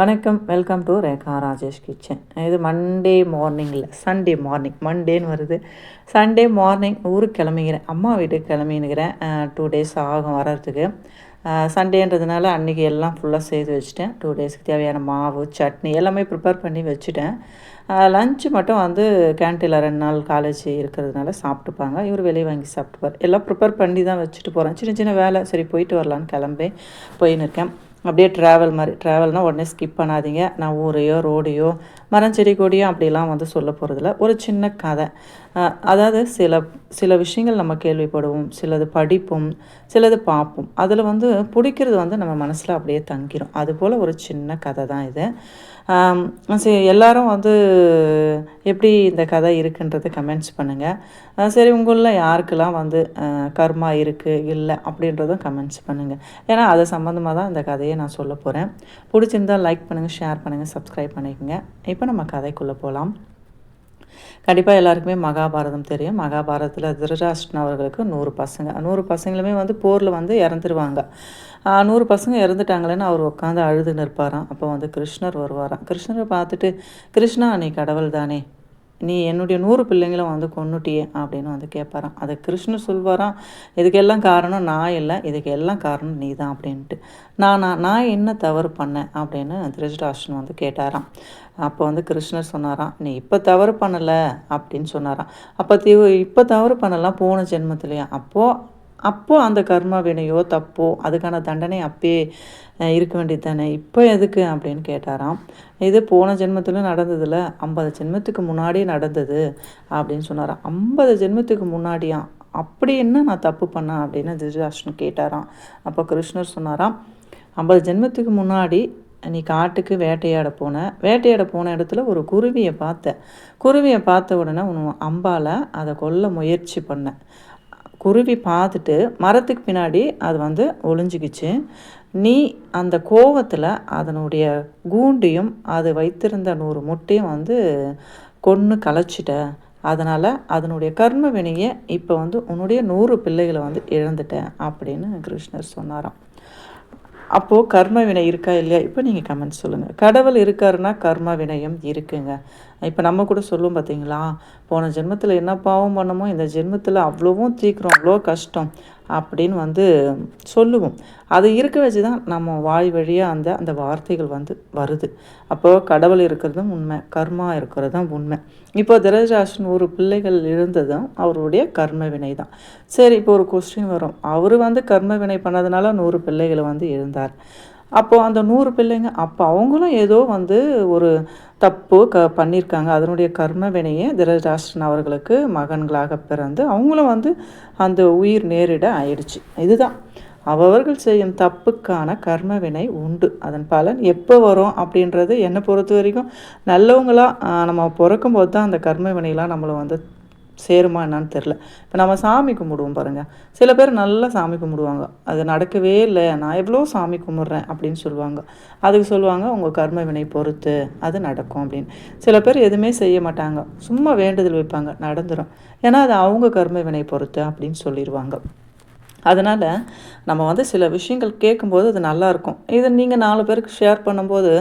வணக்கம் welcome to Rekha Rajesh kitchen. இது Monday மார்னிங்கில் சண்டே மார்னிங் மண்டேன்னு வருது. சண்டே மார்னிங் ஊருக்கு கிளம்பிக்கிறேன். அம்மா வீட்டுக்கு கிளம்பினுக்கிறேன் டூ டேஸ் ஆகும் வர்றதுக்கு. சண்டேன்றதுனால அன்றைக்கி எல்லாம் ஃபுல்லாக செய்து வச்சுட்டேன். டூ டேஸ்க்கு தேவையான மாவு சட்னி எல்லாமே ப்ரிப்பேர் பண்ணி வச்சுட்டேன். லஞ்சு மட்டும் வந்து கேன்டீனில் ரெண்டு நாள் காலேஜ் இருக்கிறதுனால சாப்பிட்டுப்பாங்க. இவர் வெளியே வாங்கி சாப்பிட்டுப்பார். எல்லாம் ப்ரிப்பேர் பண்ணி தான் வச்சுட்டு போகிறேன் சின்ன சின்ன வேலை. சரி போயிட்டு வரலான்னு கிளம்பி போயின்னு இருக்கேன் அப்படியே ட்ராவல் மாதிரி ட்ராவல்னால் உடனே ஸ்கிப் பண்ணாதீங்க. நான் ஊரையோ ரோடையோ மரம் செடி கொடியோ அப்படிலாம் வந்து சொல்ல போகிறதில்ல ஒரு சின்ன கதை. அதாவது சில சில விஷயங்கள் நம்ம கேள்விப்படுவோம். சிலது படிப்போம் சிலது பார்ப்போம். அதில் வந்து பிடிக்கிறது வந்து நம்ம மனசில் அப்படியே தங்கிடும் அதுபோல் ஒரு சின்ன கதை தான் இது. சரி எல்லாரும் வந்து எப்படி இந்த கதை இருக்குன்றதை கமெண்ட்ஸ் பண்ணுங்கள் சரி உங்களில் யாருக்கெல்லாம் வந்து கர்மா இருக்குது இல்லை அப்படின்றதும் கமெண்ட்ஸ் பண்ணுங்கள் ஏன்னா அது சம்மந்தமாக தான் இந்த கதையை நான் சொல்ல போகிறேன் பிடிச்சிருந்தால் லைக் பண்ணுங்கள் ஷேர் பண்ணுங்கள் சப்ஸ்கிரைப் பண்ணிக்கோங்க. இப்போ நம்ம கதைக்குள்ளே போகலாம். கண்டிப்பாக எல்லாருக்குமே மகாபாரதம் தெரியும். மகாபாரதத்தில் திருராஷ்டன் அவர்களுக்கு நூறு பசங்க. நூறு பசங்களுமே வந்து போரில் வந்து இறந்துருவாங்க. நூறு பசங்க இறந்துட்டாங்களேன்னு அவர் உட்காந்து அழுது நிற்பாராம். அப்போ வந்து கிருஷ்ணர் வருவாராம். கிருஷ்ணரை பார்த்துட்டு கிருஷ்ணா நீ கடவுள் தானே. நீ என்னுடைய நூறு பிள்ளைங்களும் வந்து கொண்டுட்டியே அப்படின்னு வந்து கேட்பாராம். அது கிருஷ்ணர் சொல்வாராம் இதுக்கெல்லாம் காரணம் நான் இல்லை இதுக்கு எல்லாம் காரணம் நீ தான் அப்படின்ட்டு. நான் நான் என்ன தவறு பண்ணேன்? அப்படின்னு திருஷ்டாஷ்டன் வந்து கேட்டாராம். அப்போ வந்து கிருஷ்ணர் சொன்னாராம் நீ இப்போ தவறு பண்ணலை அப்படின்னு சொன்னாராம். அப்போ தீவு இப்போ தவறு பண்ணலாம் போன ஜென்மத்திலையா? அப்போது அப்போது அந்த கர்ம வினையோ தப்போ அதுக்கான தண்டனை அப்பயே இருக்க வேண்டியது தானே? இப்போ எதுக்கு அப்படின்னு கேட்டாராம். இது போன ஜென்மத்தில் நடந்ததில்ல ஐம்பது ஜென்மத்துக்கு முன்னாடியே நடந்தது அப்படின்னு சொன்னாராம். ஐம்பது ஜென்மத்துக்கு முன்னாடியா? அப்படி என்ன நான் தப்பு பண்ணேன் அப்படின்னு திருஜாஷ்டன் கேட்டாராம். அப்போ கிருஷ்ணர் சொன்னாராம் ஐம்பது ஜென்மத்துக்கு முன்னாடி நீ காட்டுக்கு வேட்டையாட போன வேட்டையாட போன இடத்துல ஒரு குருவியை பார்த்த. குருவியை பார்த்த உடனே உன் அம்பால் அதை கொல்ல முயற்சி பண்ணேன் குருவி பார்த்துட்டு மரத்துக்கு பின்னாடி அது வந்து ஒளிஞ்சிக்கிச்சு. நீ அந்த கோவத்தில் அதனுடைய கூண்டையும் அது வைத்திருந்த நூறு முட்டையும் வந்து கொன்று கலைச்சிட்ட அதனால் அதனுடைய கர்ம வினையை இப்போ வந்து உன்னுடைய நூறு பிள்ளைகளை வந்து இழந்துட்டேன் அப்படின்னு கிருஷ்ணர் சொன்னாராம். அப்போது கர்ம வினை இருக்கா இல்லையா? இப்போ நீங்கள் கமெண்ட் சொல்லுங்கள் கடவுள் இருக்காருன்னா கர்ம வினையும் இருக்குங்க. இப்போ நம்ம கூட சொல்லுவோம் பார்த்தீங்களா போன ஜென்மத்தில் என்ன பாவம் பண்ணமோ இந்த ஜென்மத்தில் அவ்வளோவும் தீக்கிறோம் அவ்வளோ கஷ்டம் அப்படின்னு வந்து சொல்லுவோம். அது இருக்க வச்சு தான் நம்ம வாய் வழியாக அந்த அந்த வார்த்தைகள் வந்து வருது. அப்போது கடவுள் இருக்கிறதும் உண்மை கர்மா இருக்கிறதும் உண்மை. இப்போ திரஜராசன் ஒரு பிள்ளைகள் இருந்ததும் அவருடைய கர்ம வினை தான். சரி இப்போ ஒரு கொஸ்டின் வரும். அவர் வந்து கர்ம வினை பண்ணதுனால நூறு பிள்ளைகளை வந்து இருந்தார் அப்போது அந்த நூறு பிள்ளைங்க அப்போ அவங்களும் ஏதோ வந்து ஒரு தப்பு க பண்ணியிருக்காங்க அதனுடைய கர்ம வினையே திருதராஷ்டிரன் அவர்களுக்கு மகன்களாக பிறந்து அவங்களும் வந்து அந்த உயிர் நேரிட ஆயிடுச்சு. இதுதான். அவர்கள் செய்யும் தப்புக்கான கர்ம வினை உண்டு. அதன் பலன் எப்போ வரும் அப்படின்றது என்னை பொறுத்த வரைக்கும் நல்லவங்களாக நம்ம பிறக்கும் போது தான் அந்த கர்ம வினையெல்லாம் நம்மளை வந்து சேருமா என்னான்னு தெரில இப்போ நம்ம சாமி கும்பிடுவோம் பாருங்கள் சில பேர் நல்லா சாமி கும்பிடுவாங்க. அது நடக்கவே இல்லை. நான் எவ்வளோ சாமி கும்பிட்றேன் அப்படின்னு சொல்லுவாங்க. அதுக்கு சொல்லுவாங்க உங்கள் கர்ம வினை பொறுத்து அது நடக்கும் அப்படின்னு. சில பேர் எதுவுமே செய்ய மாட்டாங்க. சும்மா வேண்டுதல் வைப்பாங்க. நடந்துடும் ஏன்னா அது அவங்க கர்ம வினை பொறுத்து அப்படின்னு சொல்லிடுவாங்க அதனால் நம்ம வந்து சில விஷயங்கள் கேட்கும்போது அது நல்லாயிருக்கும். இதை நீங்கள் நாலு பேருக்கு ஷேர் பண்ணும்போது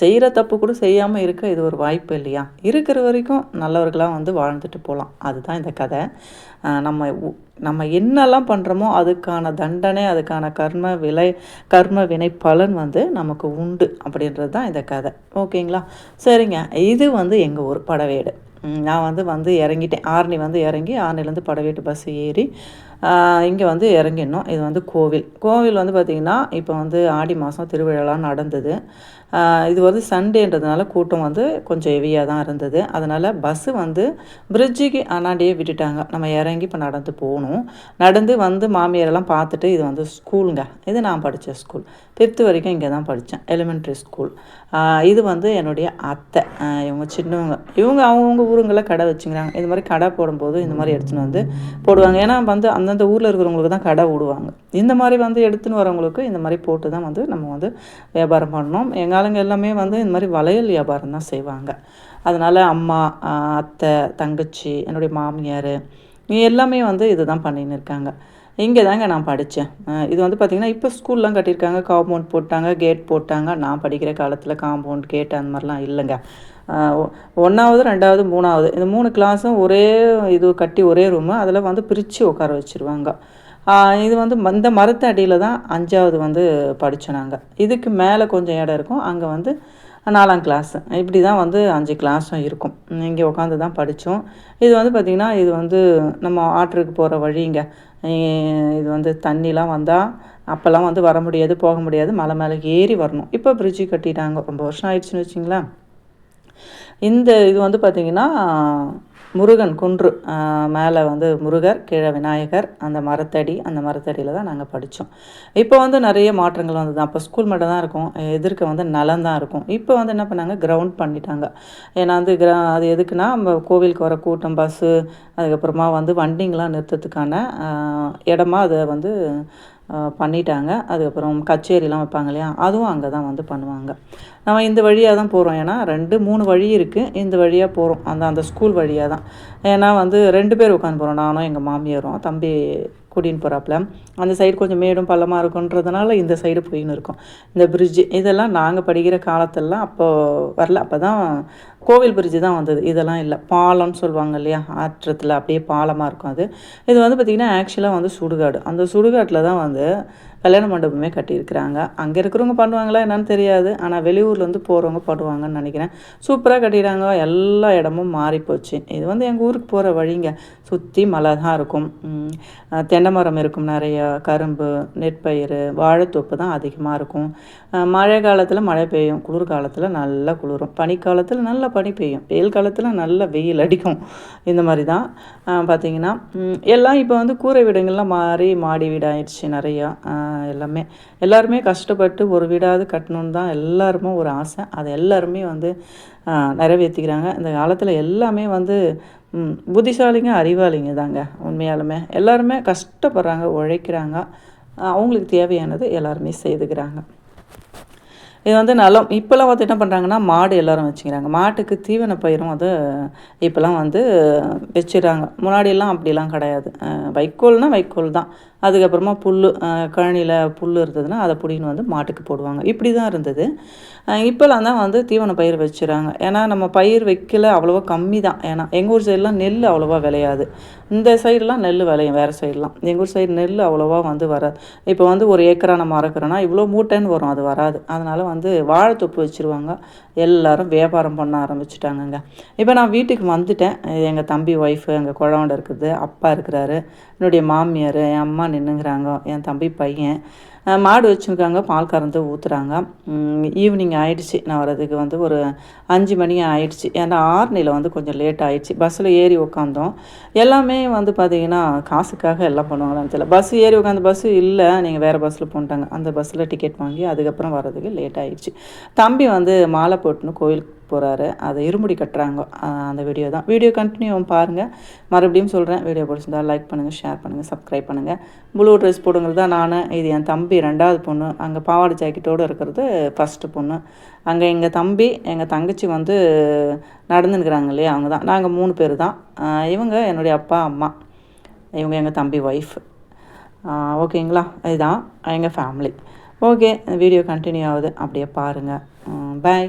செய்கிற தப்பு கூட செய்யாமல் இருக்க இது ஒரு வாய்ப்பு இல்லையா? இருக்கிற வரைக்கும் நல்லவர்களாக வந்து வாழ்ந்துட்டு போகலாம். அதுதான் இந்த கதை. நம்ம நம்ம என்னெல்லாம் பண்ணுறோமோ அதுக்கான தண்டனை அதுக்கான கர்ம விலை கர்ம வினை பலன் வந்து நமக்கு உண்டு அப்படின்றது தான் இந்த கதை. ஓகேங்களா? சரிங்க. இது வந்து எங்கள் ஊர் படவேடு. நான் வந்து வந்து இறங்கிட்டேன். ஆரணி வந்து இறங்கி ஆரணிலேருந்து படவேட்டு பஸ் ஏறி இங்கே வந்து இறங்கிடணும். இது வந்து கோவில். கோவில் வந்து பார்த்திங்கன்னா இப்போ வந்து ஆடி மாதம் திருவிழாலாம் நடந்தது. இது வந்து சண்டேன்றதுனால கூட்டம் வந்து கொஞ்சம் ஹெவியாக தான் இருந்தது. அதனால் பஸ்ஸு வந்து பிரிட்ஜுக்கு அண்ணாண்டியே விட்டுட்டாங்க. நம்ம இறங்கி இப்போ நடந்து போகணும். நடந்து வந்து மாமியாரெல்லாம் பார்த்துட்டு இது வந்து ஸ்கூலுங்க இது நான் படித்த ஸ்கூல் ஃபிஃப்த்து வரைக்கும் இங்கே தான் படித்தேன் எலிமெண்ட்ரி ஸ்கூல் இது வந்து என்னுடைய அத்தை. இவங்க சின்னவங்க. இவங்க அவங்கவுங்க ஊருங்களில் கடை வச்சுக்கிறாங்க. இது மாதிரி கடை போடும்போது இந்த மாதிரி எடுத்துன்னு வந்து போடுவாங்க. ஏன்னா வந்து அந்தந்த ஊரில் இருக்கிறவங்களுக்கு தான் கடை விடுவாங்க. இந்த மாதிரி வந்து எடுத்துன்னு வரவங்களுக்கு இந்த மாதிரி போட்டு தான் வந்து நம்ம வந்து வியாபாரம் பண்ணோம் எங்கள் ஆளுங்க எல்லாமே வந்து இந்த மாதிரி வளையல் வியாபாரம் தான் செய்வாங்க. அதனால் அம்மா அத்தை தங்கச்சி என்னுடைய மாமியார் எல்லாமே வந்து இது தான் பண்ணின்னு இருக்காங்க. இங்கே தாங்க நான் படித்தேன். இது வந்து பார்த்திங்கன்னா இப்போ ஸ்கூல்லாம் கட்டியிருக்காங்க. காம்பவுண்ட் போட்டாங்க கேட் போட்டாங்க. நான் படிக்கிற காலத்தில் காம்பவுண்ட் கேட் அந்த மாதிரிலாம் இல்லைங்க. ஒன்றாவது ரெண்டாவது மூணாவது இந்த மூணு கிளாஸும் ஒரே இது கட்டி ஒரே ரூமு. அதில் வந்து பிரித்து உட்கார வச்சுருவாங்க. இது வந்து இந்த மரத்து அடியில் தான் அஞ்சாவது வந்து படித்தோம் நாங்கள் இதுக்கு மேலே கொஞ்சம் இடம் இருக்கும். அங்கே வந்து நாலாம் கிளாஸு இப்படி தான் வந்து அஞ்சு கிளாஸும் இருக்கும். இங்கே உட்காந்து தான் படித்தோம் இது வந்து பார்த்திங்கன்னா இது வந்து நம்ம ஆற்றுக்கு போகிற வழிங்க. இது வந்து தண்ணிலாம் வந்தால் அப்போல்லாம் வந்து வர முடியாது போக முடியாது. மலை மேலே ஏறி வரணும். இப்போ பிரிட்ஜு கட்டிட்டாங்க. ரொம்ப வருஷம் ஆயிடுச்சுன்னு வச்சிங்களேன். இந்த இது வந்து பார்த்திங்கன்னா முருகன் குன்று மேலே வந்து முருகர் கீழே விநாயகர் அந்த மரத்தடி அந்த மரத்தடியில் தான் நாங்கள் படித்தோம் இப்போ வந்து நிறைய மாற்றங்கள் வந்தது. அப்போ ஸ்கூல் மட்டும் தான் இருக்கும். எதிர்க்க வந்து நலம் தான் இருக்கும். இப்போ வந்து என்ன பண்ணாங்க? கிரவுண்ட் பண்ணிட்டாங்க. ஏன்னா வந்து கிர அது எதுக்குன்னா நம்ம கோவிலுக்கு வர கூட்டம் பஸ்ஸு அதுக்கப்புறமா வந்து வண்டிங்கெலாம் நிறுத்தத்துக்கான இடமா அதை வந்து பண்ணிட்டாங்க. அதுக்கப்புறம் கச்சேரிலாம் வைப்பாங்க இல்லையா? அதுவும் அங்கே தான் வந்து பண்ணுவாங்க. நம்ம இந்த வழியாக தான் போகிறோம் ஏன்னா ரெண்டு மூணு வழி இருக்குது இந்த வழியாக போகிறோம் அந்த அந்த ஸ்கூல் வழியாக தான். ஏன்னா வந்து ரெண்டு பேர் உட்காந்து போகிறோம் நானும் எங்கள் மாமியாரும் தம்பி கூட்டின்னு போகிறாப்புல அந்த சைடு கொஞ்சம் மேடும் பள்ளமாக இருக்குன்றதுனால இந்த சைடு போயின்னு இருக்கோம். இந்த பிரிட்ஜு இதெல்லாம் நாங்கள் படிக்கிற காலத்திலலாம் அப்போது வரல. அப்போ தான் கோவில் பிரிட்ஜு தான் வந்தது. இதெல்லாம் இல்லை. பாலம்னு சொல்லுவாங்க இல்லையா? ஆற்றத்தில் அப்படியே பாலமாக இருக்கும் அது. இது வந்து பார்த்திங்கன்னா ஆக்சுவலாக வந்து சுடுகாடு. அந்த சுடுகாட்டில் தான் வந்து கல்யாண மண்டபமே கட்டியிருக்கிறாங்க. அங்கே இருக்கிறவங்க பண்ணுவாங்களா என்னன்னு தெரியாது. ஆனால் வெளியூர்லேருந்து போகிறவங்க பண்ணுவாங்கன்னு நினைக்கிறேன். சூப்பராக கட்டிடுறாங்க எல்லா இடமும் மாறிப்போச்சு. இது வந்து எங்கள் ஊருக்கு போகிற வழிங்க. சுற்றி மலை தான் இருக்கும். தென்னை மரம் இருக்கும் நிறையா. கரும்பு நெற்பயிர் வாழைத்தோப்பு தான் அதிகமாக இருக்கும். மழை காலத்தில் மழை பெய்யும். குளிர் காலத்தில் நல்லா குளிரும். பனிக்காலத்தில் நல்லா பனி பெய்யும். வெயில் காலத்தில் நல்லா வெயில் அடிக்கும். இந்த மாதிரி தான் பார்த்திங்கன்னா எல்லாம் இப்போ வந்து கூரை வீடுங்கள்லாம் மாறி மாடி வீடாயிடுச்சு நிறையா. எல்லாமே எல்லாருமே கஷ்டப்பட்டு ஒரு வீடாவது கட்டணுன்னு தான் எல்லாருமே ஒரு ஆசை. அதை எல்லாருமே வந்து நிறைவேற்றிக்கிறாங்க இந்த காலத்தில் எல்லாமே வந்து புத்திசாலிங்க அறிவாளிங்க தாங்க உண்மையாலுமே. எல்லாருமே கஷ்டப்படுறாங்க உழைக்கிறாங்க. அவங்களுக்கு தேவையானது எல்லாருமே செய்துக்கிறாங்க. இது வந்து நலம். இப்போல்லாம் வந்து என்ன பண்ணுறாங்கன்னா மாடு எல்லோரும் வச்சுக்கிறாங்க. மாட்டுக்கு தீவன பயிரும் வந்து இப்போல்லாம் வந்து வச்சுறாங்க முன்னாடியெல்லாம் அப்படிலாம் கிடையாது. வைக்கோல்னால் வைக்கோல் தான். அதுக்கப்புறமா புல் கழனியில் புல் இருந்ததுன்னா அதை பிடின்னு வந்து மாட்டுக்கு போடுவாங்க. இப்படி தான் இருந்தது இப்போலாம் தான் வந்து தீவன பயிர் வச்சுறாங்க. ஏன்னா நம்ம பயிர் வைக்கல அவ்வளோவா கம்மி தான் ஏன்னா எங்கள் ஊர் சைடெலாம் நெல் அவ்வளோவா விளையாது. இந்த சைடெலாம் நெல் விளையும் வேறு சைடெலாம். எங்கள் ஊர் சைடு நெல் அவ்வளோவா வந்து வராது இப்போ வந்து ஒரு ஏக்கரா நம்ம அறக்கிறோன்னா இவ்வளோ மூட்டைன்னு வரும் அது வராது. அதனால் வந்து வாழைத்தொப்பு வச்சுருவாங்க. எல்லோரும் வியாபாரம் பண்ண ஆரம்பிச்சிட்டாங்கங்க. இப்போ நான் வீட்டுக்கு வந்துட்டேன். எங்கள் தம்பி ஒய்ஃபு எங்கள் குழந்தை இருக்குது அப்பா இருக்கிறாரு. என்னுடைய மாமியார் என் அம்மா நின்றுங்கிறாங்க என் தம்பி பையன் மாடு வச்சுருக்காங்க. பால் கறந்து ஊற்றுறாங்க ஈவினிங் ஆயிடுச்சு. நான் வரதுக்கு வந்து ஒரு அஞ்சு மணி ஆயிடுச்சு. ஏன்னா ஆர்னியில் வந்து கொஞ்சம் லேட் ஆயிடுச்சு. பஸ்ஸில் ஏறி உட்காந்தோம் எல்லாமே வந்து பார்த்திங்கன்னா காசுக்காக எல்லாம் பண்ணுவாங்களான்னு தெரியல. பஸ் ஏறி உட்காந்து பஸ்ஸு இல்லை. நீங்கள் வேறு பஸ்ஸில் போன்ட்டாங்க. அந்த பஸ்ஸில் டிக்கெட் வாங்கி அதுக்கப்புறம் வர்றதுக்கு லேட் ஆயிடுச்சு. தம்பி வந்து மாலை போட்டுன்னு கோயிலுக்கு போகிறாரு அதை இருமுடி கட்டுறாங்க. அந்த வீடியோ தான். வீடியோ கண்டினியூ பாருங்கள் மறுபடியும் சொல்கிறேன் வீடியோ பிடிச்சிருந்தா லைக் பண்ணுங்கள் ஷேர் பண்ணுங்கள் சப்ஸ்கிரைப் பண்ணுங்கள் ப்ளூ ட்ரெஸ் போடுங்கிறது தான் நான். இது என் தம்பி ரெண்டாவது பொண்ணு. அங்கே பாவாடை ஜாக்கெட்டோடு இருக்கிறது ஃபஸ்ட்டு பொண்ணு. அங்கே எங்கள் தம்பி எங்கள் தங்கச்சி வந்து நடந்துருக்குறாங்க இல்லையா? அவங்க தான். நாங்கள் மூணு பேர் தான். இவங்க என்னுடைய அப்பா அம்மா. இவங்க எங்கள் தம்பி ஒய்ஃப் ஓகேங்களா? இதுதான் எங்கள் ஃபேமிலி ஓகே வீடியோ கண்டினியூ ஆகுது. அப்படியே பாருங்கள் பாய்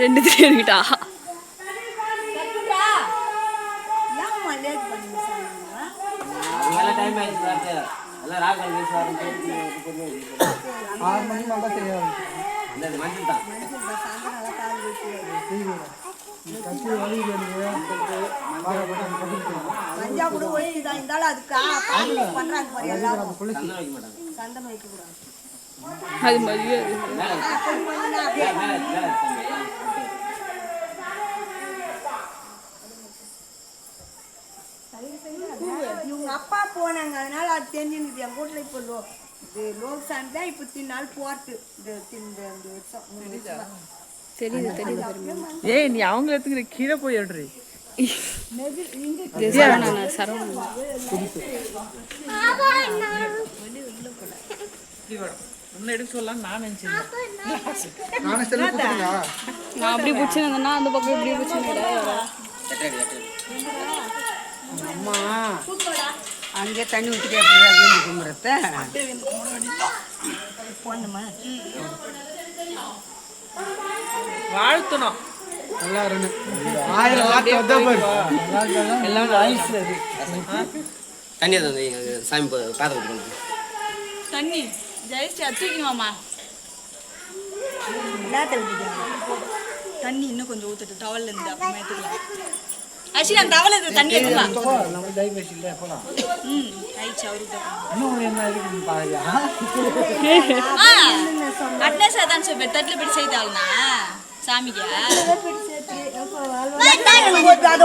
ரெண்டு ஆறு அந்த மஞ்சள் தான். கட்சி வழி மஞ்சா கூட ஒழிதான் இருந்தாலும் அதுக்கு? பண்றாங்க சந்தனம் வைக்க கூடாது. அது மாதிரியே இவங்க அப்பா போனாங்க. அதனால அது தெரிஞ்சுனுது என் வீட்டில் இப்போ லோ இது லோக் சாமி தான் இப்போ தின்னாள் போர்த்து. இது இந்த இந்த வருஷம். தெரியுது? தெரியுது ஏய் நீ அவங்கள எடுத்துக்கிற கீழே போய் எடுறி இது உன்னை எடுக்க சொல்லலாம் நான் நினைச்சேன். நானே அப்படி பிடிச்சிருந்தேன்னா அந்த பக்கம் இப்படி பிடிச்சிருந்தேன். அம்மா அங்கே தண்ணி ஊற்றிட்டு அப்படியே வாழ்த்தணும். நல்லா இருக்கணும். எல்லாம் அது. தண்ணி அதை சாமி பாத்திரம் தண்ணி. ஜெயிச்சு தூக்கணுமாம்மா என்னத்தை விட்டுட்டீங்க? தண்ணி இன்னும் கொஞ்சம் ஊத்துட்டு டவல்ல இருந்து அப்புறமா எடுத்துக்கலாம் ஆக்சுவலி அந்த டவல் இருந்து தண்ணி எடுத்துக்கலாம் நம்ம தை பேசிட்டு போலாம் ம் ஆயிடுச்சு அவருக்கு இன்னும் என்ன இருக்குன்னு பாருயா அட்னஸ் அதான் சொல்லி தட்டில் பிடி செய்தாள்னா சாமிக்கு அதை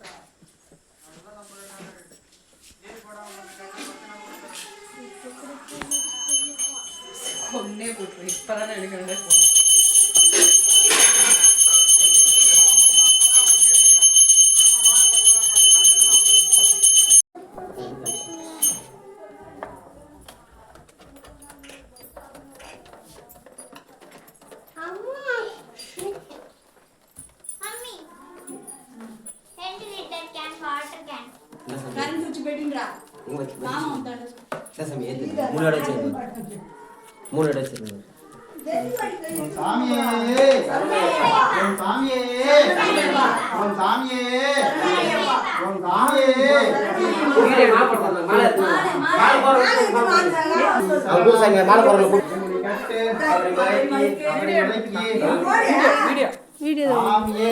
இப்போதான் எடுக்கிறதே போதும். மூணு அடைச்சு மூணு அடைச்சு வச்சிருந்தோம் சாமியே. ஓம் சாமியே. ஓம் சாமியே. ஓம் சாமியே வீடியோ. சாமியே.